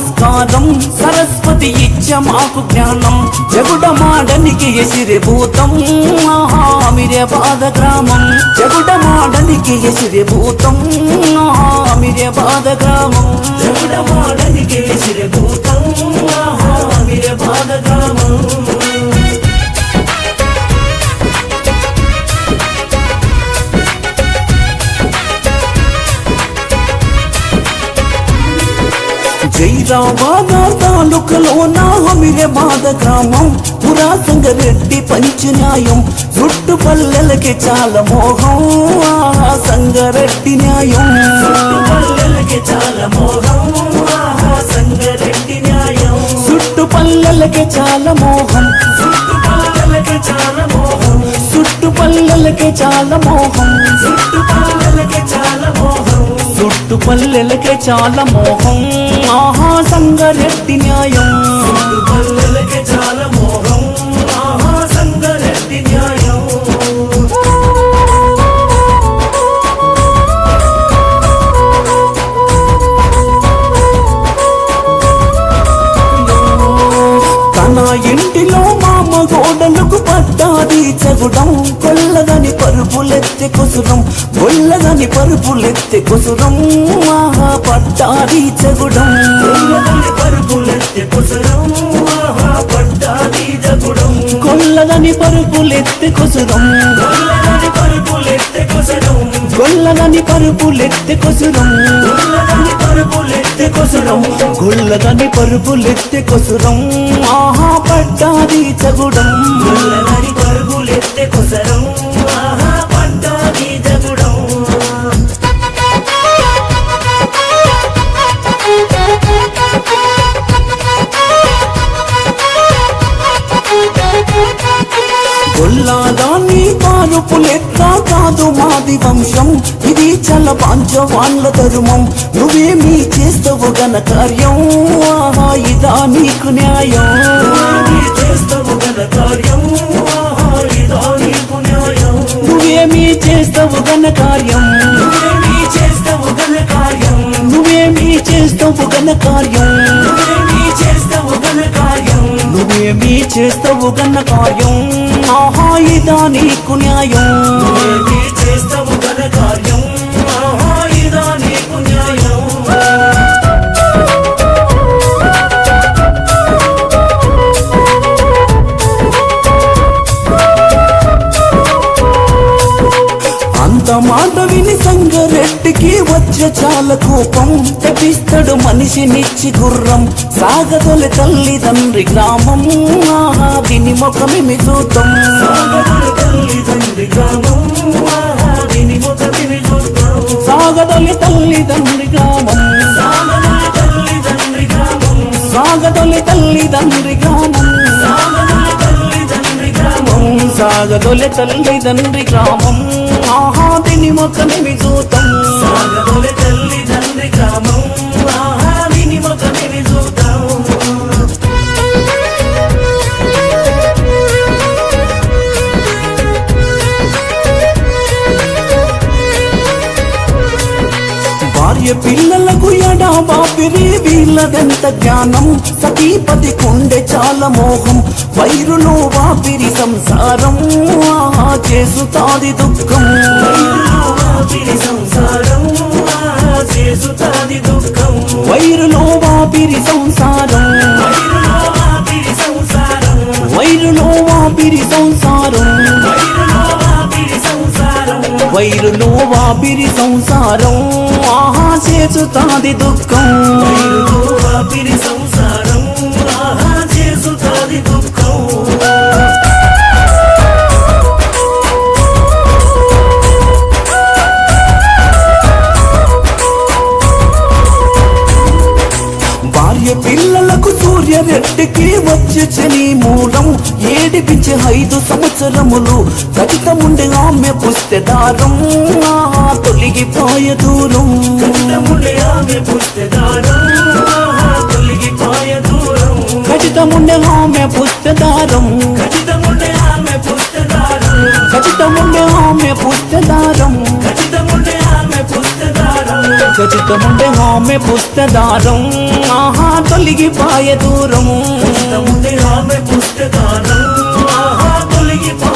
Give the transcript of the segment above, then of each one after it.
నమస్కారం. సరస్వతి ఇచ్చ మాకు జ్ఞానం. జగుడమాడనికి ఎసిరిభూతం ఆమిరే ఆహామిరే పాద గ్రామం జగుడమాడనికి ఎసిరిభూతం ఆమిరే ఆహామిరే పాద గ్రామం జగుడమాడనికి ఎసిరిభూతం ఆమిరే ఆహామిరే పాద గ్రామం జైరాబాద తాలూకలో నా హమిరే బాధ గ్రామం. పురా సంగరెడ్డి పంచి న్యాయం. చుట్టు పల్లెలకి చాలా మోహం. ఆహా సంగరెడ్డి న్యాయం. పల్లెలకి చాలా మోహం. ఆహా సంగరెడ్డి న్యాయం. చుట్టు పల్లెలకి చాలా మోహం. చుట్టుపల్లెలకి చాలా మోహం. చుట్టు పల్లెలకి చాలా మోహం. చుట్టు చాలా మోహం. జుట్టు పల్లెలకే చాలా మోహం. ఆహా సంగరెత్తి న్యాయం. పరుపులెత్తి కొసురం ఆహా పట్టాది చగుడం కొల్లదని పరుపులెత్తి పట్టాది చగుడం కొల్లదని పరుపులెత్తి కొసురం. పరుపులెత్తి కొసురం. గొల్లదని పరుపులెత్తి కొసురం. పరుపులెత్తి కొసురం. గొల్లదని పరుపులెత్తి కొసురం. ఆహా పట్టాది చగుడం గొల్లదని పరుపులెత్తి కొసరం. ఆహా పట్టాది మాది వంశం. ఇది చల పాంచవాన్ల ధర్మం నువ్వేమీ చేస్తావు గన కార్యం ఆహా ఇదా నీకు న్యాయం. చేస్తావు గన కార్యం నువ్వేమీ చేస్తావు గన కార్యం నువ్వేమీ చేస్తావు గన కార్యం నువ్వేమీ చేస్తావు గన కార్యం చేస్తావు గన కార్యం నువ్వేమీ చేస్తావు గన్న కార్యం ఆహా ఇదా నీకు న్యాయం. నువ్వేమీ చేస్తావు గన కార్యం. ఆహా ఇదా నీకు న్యాయం. అంత మాట విని సంగరెడ్డికి వచ్చే చాలా కోపం. తెప్పిస్తాడు మనిషినిచ్చి గుర్రం. సాగదొలి చూద్దాం తల్లిదండ్రి గ్రామం. ఆహా దీని ముఖమిమి చూద్దాం సాగదొలి తల్లిదండ్రి గ్రామం. సాగదొలి గ్రామం. సాగదొలి తల్లిదండ్రి గ్రామం. సాగదొలి తల్లిదండ్రి గ్రామం. సాగదొలి తల్లిదండ్రి గ్రామం. ఆహా దీని ముఖమిమి చూద్దాం సాగదొలి తల్లిదండ్రి గ్రామం. భార్య పిల్లలకు ఎడా బాపిరి వీళ్ళదెంత జ్ఞానం? సతీపతి కుండె చాలా మోహం. వైరులో వాపిరి సంసారం. చేసుతాది దుఃఖం సంసారం చేసుతాది దుఃఖం. వైరులో వాపిరి సంసారం. వైరులో వాపిరి సంసారం. వైరులో వాపిరి సంసారం? ఆహా చేసుతాది దుఃఖం. వాపిరి సంసారం? ఆహా చేసుతాది దుఃఖం. సూర్యరెడ్డికి వచ్చే చని మూలం. ఏడిపించే ఐదు సంవత్సరములు కటితముండే ఆమె పుస్తెదారం తొలగిపోయే దూరం. కటితముండే ఆమె పుస్తెదారం తొలగిపోయే దూరం. కటితముండే ఆమె పుస్తెదారం కటితముండే ఆమె పుస్తెదారం కటితముండే ఆమె పుస్తెదారం ఖచ్చితముండే ఆమె పుస్తదారం ఆహా తొలగిపాయ దూరము. ముందే ఆమె పుస్తదారం ఆహా తొలగిపాయ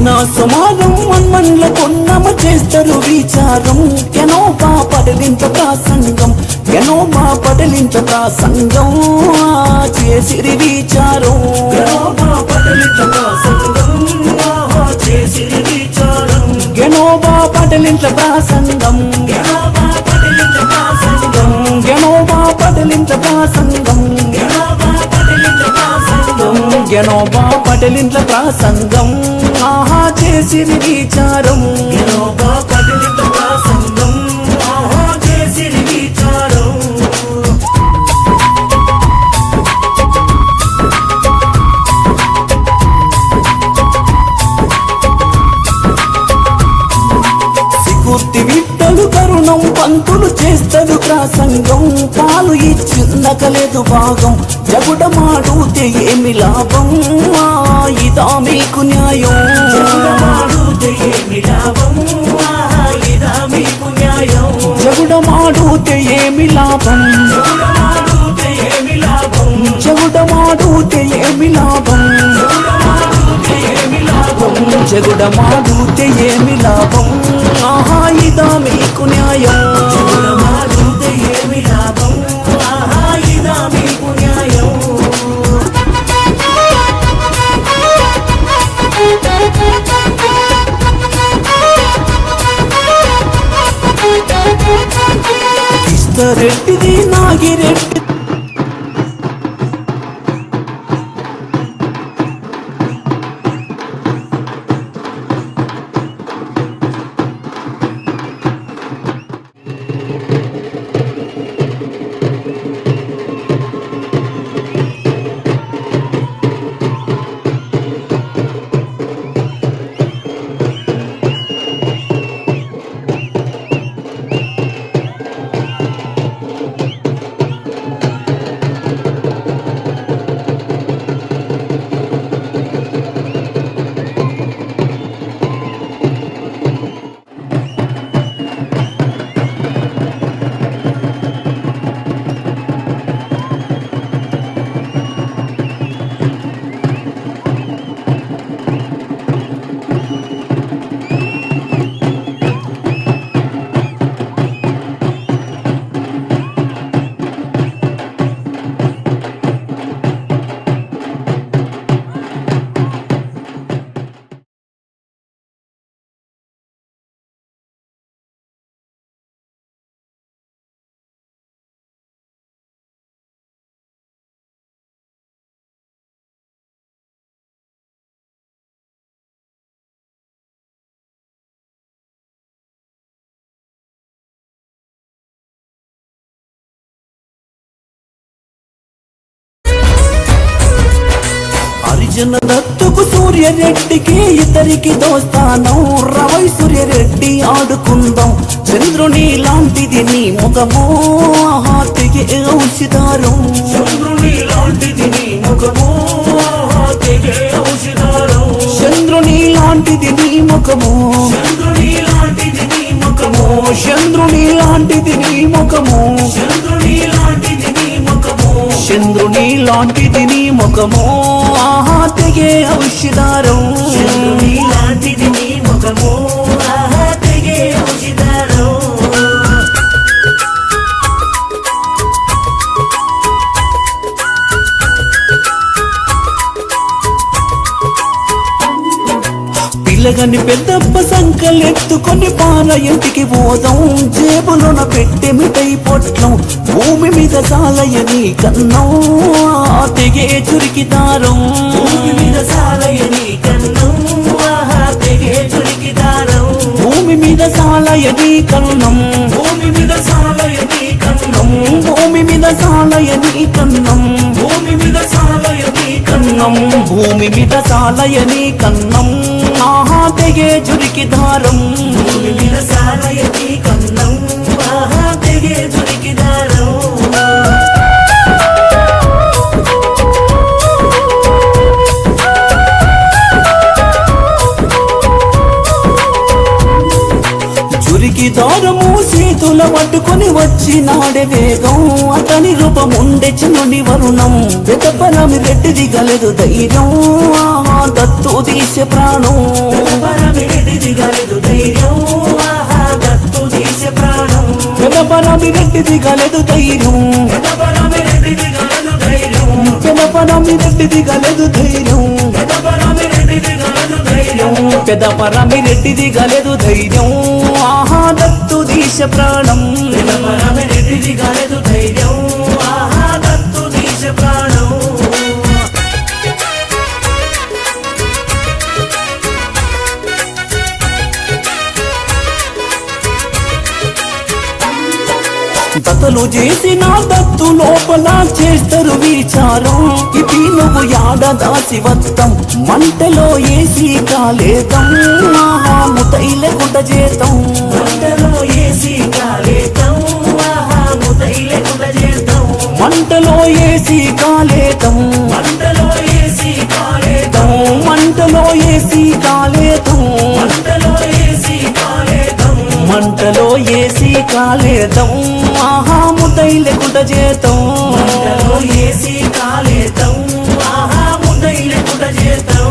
దినా సుమారం మన్మన్ల కొన్నమ చేస్తారు విచారం. ఎనో బా పడలింత ప్రాసంగం ఎనో బా పడలింత ఆ చేసిరి విచారం. విచారం. ఎనో బా పడలింత ప్రాసంగం గ్రామా పటలిత సంగం ఎనో బా పడలింత పటలిత గెనోబా పటలింట్ల ప్రాసంగం. ఆహా చేసిరి విచారం. గెనోబా పంతులు చేస్తడు ప్రాసంగం పాలు ఇచ్చిందకలేదు భాగం. జగుడమాడుతే ఏమి లాభం? ఇదా మీకు న్యాయం. జగమాడుతే ఏమి లాభం? ఆహా ఇదా మీకు న్యాయం. జగుడమాడుతే ఏమి లాభం? జగుడమాడుతే ఏమి లాభం? జగమాడుతే ఏమి లాభం? జగుడమాడుతే ఏమి లాభం? ఆహా ఇదా మీకు న్యాయం. హరిజన దత్తుకు సూర్యరెడ్డికి ఇద్దరికి దోస్తానం. రవై సూర్యరెడ్డి ఆడుకుందాం. చంద్రుని లాంటిది నీ ముఖము హాతికి ఔషధారం? చంద్రుని లాంటిది నీ ముఖము ఔషధారం? చంద్రుని లాంటిది నీ ముఖము. చంద్రుని లాంటిది నీ ముఖము. చంద్రుని లాంటిది నీ ముఖము. చంద్రుని లాంటిది నీ ముఖము. చంద్రుని లాంటిది నీ ముఖము. ఆహా తెగే ఔషధారం లాంటిది నీ ముఖము తెగే ఔషధారం పిల్లగని పెద్దప్ప సంకలెత్తుకొని పాల ఇంటికి పోదాం. జేబులోన పెట్టె మిఠై పొట్లం భూమి మీద సాలయని కన్నం. తెగే చురికి దారం. భూమి మీద సాలయని కన్నం. తెగే చురికి దారం. భూమి మీద సాలయని కన్నం. భూమి మీద సాలయని కన్నం. భూమి మీద సాలయని కన్నం. భూమి మీద సాలయని కన్నం కన్నం. భూమి మీద సాలయని కన్నం. ఆహా తెగే చురికి దారం. కన్నం. పూల పట్టుకొని వచ్చినాడే వేగం. అతని రూపం ఉండే చిన్నుని వరుణం. పెద్దపరామి రెడ్డిది గలదు ధైర్యం. దత్తు తీసే ప్రాణం. పరమిడి దిగలేదు ధైర్యం. ఆహా దత్తు తీసే ప్రాణం. పెద్దపరామి రెడ్డిది గలదు ధైర్యం. పరమిడి దిగలేదు ధైర్యం. పెద్దపరామి రెడ్డిది గలదు ధైర్యం. పరమిడి దిగలేదు ధైర్యం. పెద్దపరామి రెడ్డిది గలదు ధైర్యం. దత్తు తీసే ప్రాణం. దతలు చేసిన దత్తు లోపల చేస్తారు విచారం. ఇది నువ్వు యాడ దాసి వత్తం మంటలో ఏసి కాలేతం. మహాముతైల గుట చేతం. మంటలో ఏసీ కాలేతం. మంటలో ఏసి కాలేతం. మంటలో ఏసీ కాలేతం. మంటలో ఏసి కాలేతం. మంటలో ఏసీ కాలేతం. మంటలో ఏసి కాలేతం చేతం మంటలో ఏసీ కాలేతం ఆహా ముతైలే కుట చేద్దాం.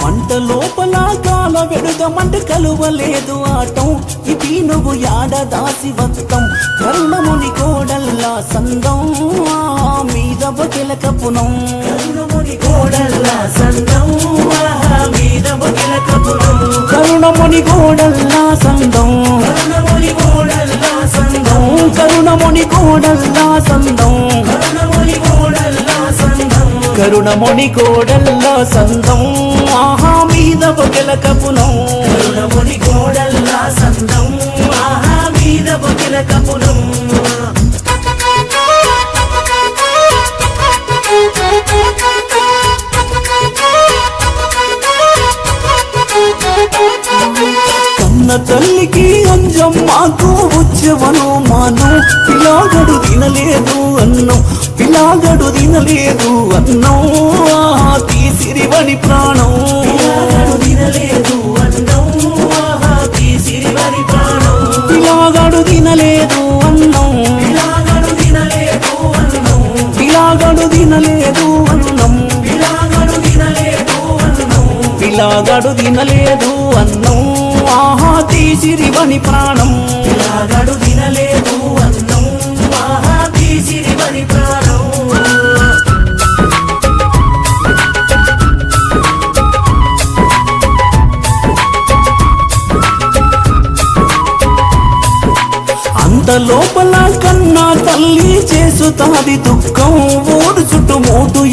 మంట లోపల కాల వెడుగమంట కలువలేదు ఆటం. ఇది నువ్వు యాడ దాసి వత్తం. కరుణముని కోడల్లా ఆ మీద బొకెల కపునం కరుణముని కోడల్లా ఆహా మీద బొకిల కపురం కరుణముని కోడల్లా సందం కరుణముని కోడల్లా సందం కరుణముని కోడల్లా సందం కరుణముని కోడల్లా సందం ఆహా మీద బొకెల కపునం కరుణముని కోడల్లా సందం ఆహా మీద బొకిల కపురం కన్న తల్లికి అంజం మాకు ఉచ్చవను మాను. పిలాగడు తినలేదు అన్నం పిలాగడు తినలేదు అన్నం తీసిరివని ప్రాణం. తినలేదు అన్నం ప్రాణం. తినలేదు అన్నం. పిల్లగాడు తినలేదు అన్నం. పిలాగడు తినలేదు అన్నం. పిల్లగాడు తినలేదు అన్నం. పిలాగడు తినలేదు అన్నం ఆహా తీసిరివని ప్రాణం. పిల్లగాడు తినలేదు లోపల కన్నా తల్లి చేసుతాది దుఃఖం. ఊరు చుట్టూ మోటు